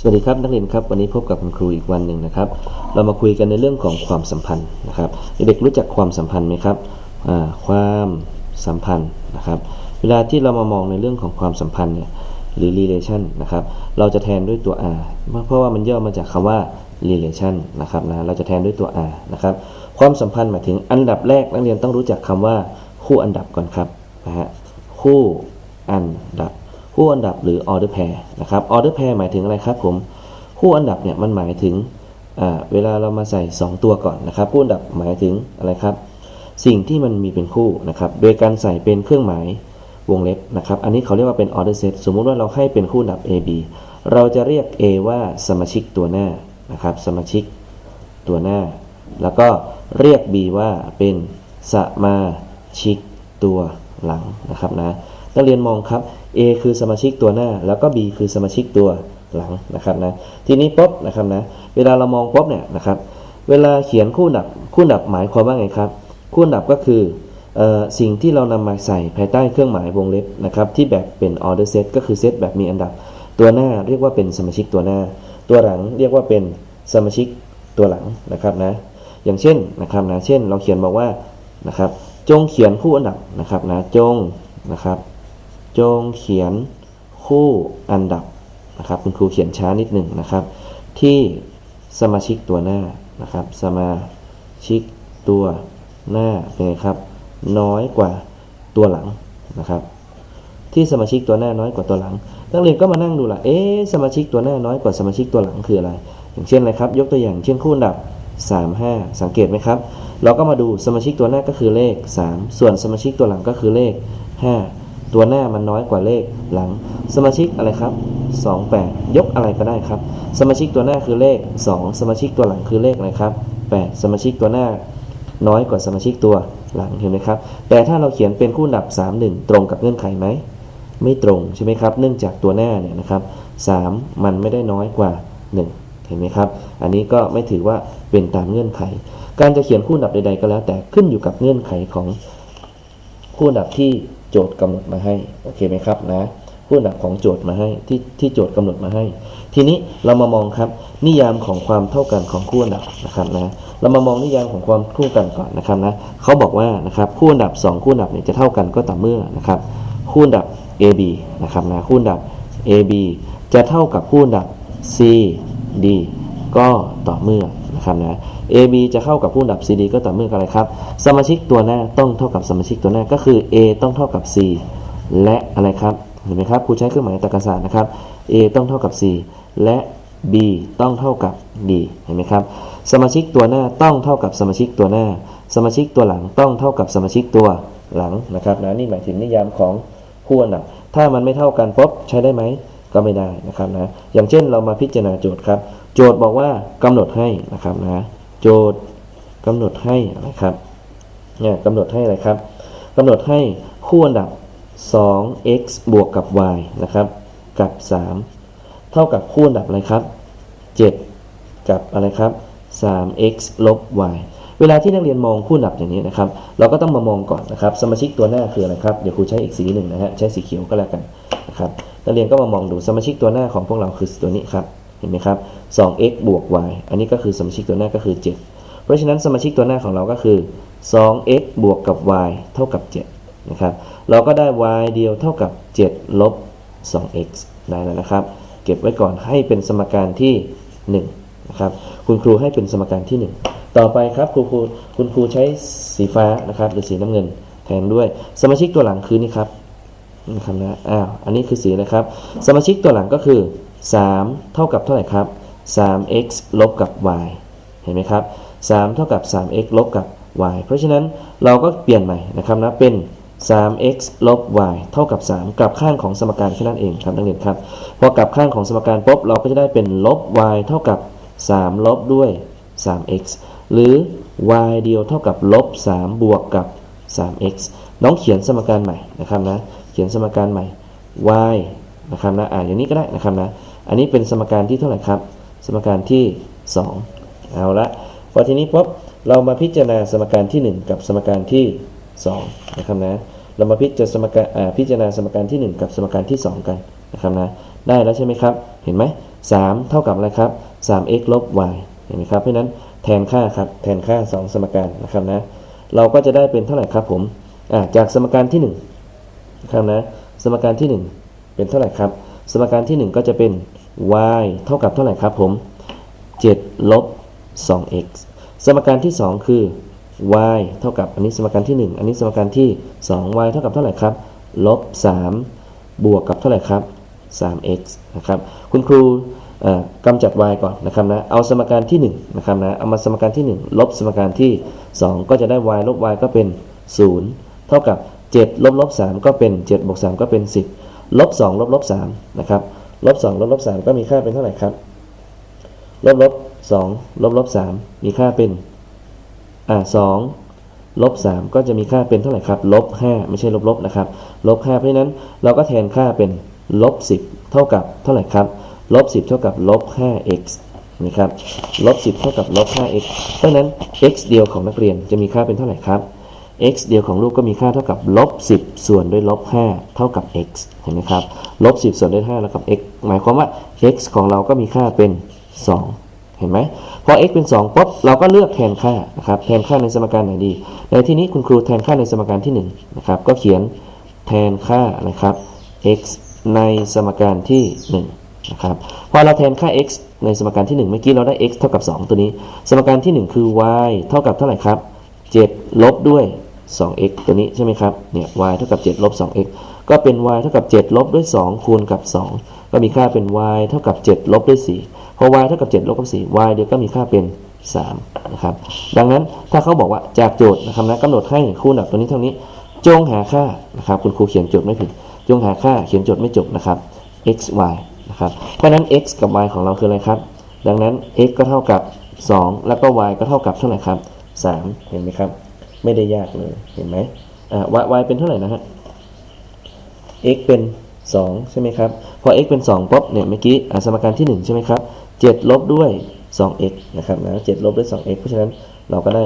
สวัสดีครับนักเรียนครับวันนี้พบกับคุณครูอีกวันหนึ่งนะครับ เรามาคุยกันในเรื่องของความสัมพันธ์นะครับเด็กรู้จักความสัมพันธ์ไหมครับความสัมพันธ์นะครับ เวลาที่เรามามองในเรื่องของความสัมพันธ์เนี่ยหรือ relation นะครับเราจะแทนด้วยตัว r เพราะว่ามันย่อมาจากคำว่า relation นะครับนะเราจะแทนด้วยตัว r นะครับความสัมพันธ์หมายถึงอันดับแรกนักเรียนต้องรู้จักคำว่าคู่อันดับก่อนครับนะฮะคู่อันดับ คู่อันดับหรือ order pair นะครับ order pair หมายถึงอะไรครับผม คู่อันดับเนี่ยมันหมายถึงเวลาเรามาใส่ 2 ตัวก่อนนะครับ คู่อันดับหมายถึงอะไรครับ สิ่งที่มันมีเป็นคู่นะครับ โดยการใส่เป็นเครื่องหมายวงเล็บนะครับ อันนี้เขาเรียกว่าเป็น order set สมมุติว่าเราให้เป็นคู่อันดับ A B เราจะเรียก A ว่าสมาชิกตัวหน้านะครับ สมาชิกตัวหน้า แล้วก็เรียก B ว่าเป็นสมาชิกตัว หลังนะครับนะนักเรียนมองครับ A คือสมาชิกตัวหน้า แล้วก็ B คือสมาชิกตัวหลังนะครับนะทีนี้ป๊บนะครับนะเวลาเรามองป๊บเนี่ยนะครับเวลาเขียนคู่ดับคู่ดับหมายความว่าไงครับคู่ดับก็คืออสิ่งที่เรานำมาใส่ภายใต้เครื่องหมายวงเล็บนะครับที่แบบเป็น order set ก็คือเซตแบบมีอันดับ ตัวหน้าเรียกว่าเป็นสมาชิกตัวหน้า ตัวหลังเรียกว่าเป็นสมาชิกตัวหลังนะครับนะอย่างเช่นนะครับนะเช่นเราเขียนบอกว่านะครับ จงเขียนคู่อันดับนะครับนะจงนะครับ จงเขียนคู่อันดับนะครับคุณครูเขียนช้านิดหนึ่งนะครับ ที่สมาชิกตัวหน้านะครับ สมาชิกตัวหน้าเป็นไงครับ น้อยกว่าตัวหลังนะครับ ที่สมาชิกตัวหน้าน้อยกว่าตัวหลังนักเรียนก็มานั่งดูละเอ๊สมาชิกตัวหน้าน้อยกว่าสมาชิกตัวหลังคืออะไร อย่างเช่นอะไรครับ ยกตัวอย่างเช่นคู่อันดับ 3 5 สังเกตไหมครับ เราก็มาดูสมาชิกตัวหน้าก็คือเลข 3 ส่วนสมาชิกตัวหลังก็คือเลข 5 ตัวหน้ามันน้อยกว่าเลขหลัง สมาชิกอะไรครับ 28 ยกอะไรก็ได้ครับ สมาชิกตัวหน้าคือเลข 2 สมาชิกตัวหลังคือเลขอะไรครับ 8 สมาชิกตัวหน้าน้อยกว่าสมาชิกตัวหลังเห็นไหมครับ แต่ถ้าเราเขียนเป็นคู่อันดับ 3 1 ตรงกับเงื่อนไขไหม ไม่ตรงใช่ไหมครับ เนื่องจากตัวหน้าเนี่ยนะครับ 3 มันไม่ได้น้อยกว่า 1 เห็นไหมครับ อันนี้ก็ไม่ถือว่าเป็นตามเงื่อนไข การจะเขียนคู่อันดับใดๆก็แล้ว แต่ขึ้นอยู่กับเงื่อนไขของคู่อันดับที่โจทย์กำหนดมาให้โอเคไหมครับนะคู่อันดับของโจทย์มาให้ที่ที่โจทย์กำหนดมาให้ ทีนี้เรามามองครับ นิยามของความเท่ากันของคู่อันดับนะครับนะเรามามองนิยามของความคู่กันก่อนนะครับนะเขาบอกว่านะครับคู่อันดับ 2 คู่อันดับเนี่ยจะเท่ากันก็ต่อเมื่อนะครับคู่อันดับ AB นะครับนะคู่อันดับ AB จะเท่ากับคู่อันดับ c D ก็ต่อเมื่อนะครับนะ AB จะเข้ากับคู่อันดับ CD ก็ต่อเมื่ออะไรครับ สมาชิกตัวหน้าต้องเท่ากับสมาชิกตัวหน้าก็คือ A ต้องเท่ากับ C และอะไรครับเห็นไหมครับครูใช้เครื่องหมายตรรกศาสตร์นะครับ A ต้องเท่ากับ C และ B ต้องเท่ากับ D เห็นไหมครับ สมาชิกตัวหน้าต้องเท่ากับสมาชิกตัวหน้า สมาชิกตัวหลังต้องเท่ากับสมาชิกตัวหลังนะครับนะนี่หมายถึงนิยามของคู่อันดับ ถ้ามันไม่เท่ากันปุ๊บใช้ได้ไหม ก็ไม่ได้นะครับนะอย่างเช่นเรามาพิจารณาโจทย์ครับ โจทย์บอกว่ากำหนดให้นะครับนะโจทย์กำหนดให้นะครับเนี่ยกำหนดให้อะไรครับกำหนดให้คู่อันดับ 2x บวกกับ y นะครับ กับ 3 เท่ากับคู่อันดับอะไรครับ 7 กับอะไรครับ 3x ลบ y เวลาที่นักเรียนมองคู่อันดับอย่างนี้นะครับ เราก็ต้องมามองก่อนนะครับ สมาชิกตัวหน้าคืออะไรครับ เดี๋ยวครูใช้อีกสีหนึ่งนะฮะ ใช้สีเขียวก็แล้วกัน ครับนักเรียนก็มามองดูสมาชิกตัวหน้าของพวกเราคือตัวนี้ครับเห็นไหมครับ 2x บวก y อันนี้ก็คือสมาชิกตัวหน้าก็คือ 7 เพราะฉะนั้นสมาชิกตัวหน้าของเราก็คือ 2x บวกกับ y เท่ากับ 7 นะครับ เราก็ได้ y เดียวเท่ากับ 7 ลบ 2x ได้แล้วนะครับ เก็บไว้ก่อนให้เป็นสมการที่ 1 นะครับ คุณครูให้เป็นสมการที่ 1 ต่อไปครับครูครูคุณครูใช้สีฟ้านะครับหรือสีน้ำเงินแทนด้วย สมาชิกตัวหลังคือนี่ครับ นี่ครับนะอ้าวอันนี้คือสีนะครับ สมาชิกตัวหลังก็คือ 3 เท่ากับเท่าไหร่ครับ 3x ลบกับ y เห็นไหมครับ 3 เท่ากับ 3x ลบกับ y เพราะฉะนั้นเราก็เปลี่ยนใหม่นะครับนะเป็น 3x ลบ y เท่ากับ 3 กลับข้างของสมการแค่นั้นเองครับนักเรียนครับ พอกลับข้างของสมการปุ๊บเราก็จะได้เป็นลบ y เท่ากับ 3 ลบด้วย 3x หรือ y เดียวเท่ากับลบ 3 บวกกับ 3x น้องเขียนสมการใหม่นะครับนะ ขียนสมการใหม่ y นะครับนะอ่านอย่างนี้ก็ได้นะครับนะ อันนี้เป็นสมการที่เท่าไหร่ครับ สมการที่ 2 เอาละพอทีนี้ปุ๊บเรามาพิจารณาสมการที่ 1 กับสมการที่ 2 นะครับนะ เรามาพิจารณาสมการอ่าพิจารณาสมการที่ 1 กับสมการที่ 2 กันนะครับนะ ได้แล้วใช่ไหมครับ เห็นไหม3เท่ากับอะไรครับ 3x ลบ y เห็นไหมครับ เพราะนั้นแทนค่าครับ แทนค่า 2 สมการนะครับนะ เราก็จะได้เป็นเท่าไหร่ครับผมอ่าจากสมการที่1นะ ครับนะสมการที่ 1 เป็นเท่าไหร่ครับ สมการที่ 1 ก็จะเป็น y เท่ากับเท่าไหร่ครับผม 7 ลบ 2x สมการที่ 2 คือ y เท่ากับอันนี้สมการที่ 1 อันนี้สมการที่ 2 y เท่ากับเท่าไหร่ครับลบ 3 บวกกับเท่าไหร่ครับ 3x นะครับคุณครูกำจัด y ก่อนนะครับนะเอาสมการที่1นะครับนะเอามาสมการที่ 1 ลบสมการที่ 2 ก็จะได้ y ลบ y ก็เป็น 0 เท่ากับ 7ลบลบ3ก็เป็น7บวก3ก็เป็น 10ลบ2ลบลบ3นะครับลบ2ลบลบ3ก็มีค่าเป็นเท่าไหร่ครับลบลบ2ลบลบ3มีค่าเป็นอ่า2ลบ3ก็จะมีค่าเป็นเท่าไหร่ครับลบ5ไม่ใช่ลบลบนะครับลบ5เพราะฉะนั้นเราก็แทนค่าเป็นลบ10 เท่ากับเท่าไหร่ครับลบ10 เท่ากับลบ 5x นะครับลบ10 เท่ากับลบ 5x เพราะนั้น x เดียวของนักเรียนจะมีค่าเป็นเท่าไหร่ครับ x เดียวของลูกก็มีค่าเท่ากับลบ10 ส่วนด้วยลบ5เท่ากับ x เห็นไหมครับลบ10 ส่วนด้วย5แล้วกับ x หมายความว่า x ของเราก็มีค่าเป็น 2 เห็นไหมพอ x เป็น2ปุ๊บเราก็เลือกแทนค่านะครับแทนค่าในสมการไหนดี ในที่นี้คุณครูแทนค่าในสมการที่1นะครับก็เขียนแทนค่านะครับ x ในสมการที่1นะครับพอเราแทนค่า x ในสมการที่ 1 เมื่อกี้เราได้ x เท่ากับ 2 ตัวนี้ สมการที่ 1 คือ y เท่ากับเท่าไหร่ครับ7ลบด้วย 2x ตัวนี้ใช่ไหมครับ เนี่ย y เท่ากับ7ลบ 2x ก็เป็น y เท่ากับ 7 ลบด้วย 2 คูณกับ 2 ก็มีค่าเป็น y เท่ากับ 7 ลบด้วย 4 พอ y เท่ากับ 7 ลบกับ 4 y เดียวก็มีค่าเป็น 3 นะครับ ดังนั้นถ้าเขาบอกว่าจากโจทย์นะครับนะกำหนดให้คู่หนักตัวนี้เท่านี้ จงหาค่านะครับ คุณครูเขียนโจทย์ไม่ผิด จงหาค่าเขียนโจทย์ไม่จบนะครับ x y นะครับ เพราะฉะนั้น x กับ y ของเราคืออะไรครับ ดังนั้น x ก็เท่ากับ 2 แล้วก็ y ก็เท่ากับเท่าไหร่ครับ 3 เห็นไหมครับ ไม่ได้ยากเลยเห็นไหมอ่า y y เป็นเท่าไหร่นะฮะ x เป็น2ใช่ไหมครับ พอ x เป็น2ปุ๊บเนี่ยเมื่อกี้สมการที่ 1 ใช่ไหมครับ 7 ลบด้วย 2x นะครับนะ7ลบด้วย 2x เพราะฉะนั้นเราก็ได้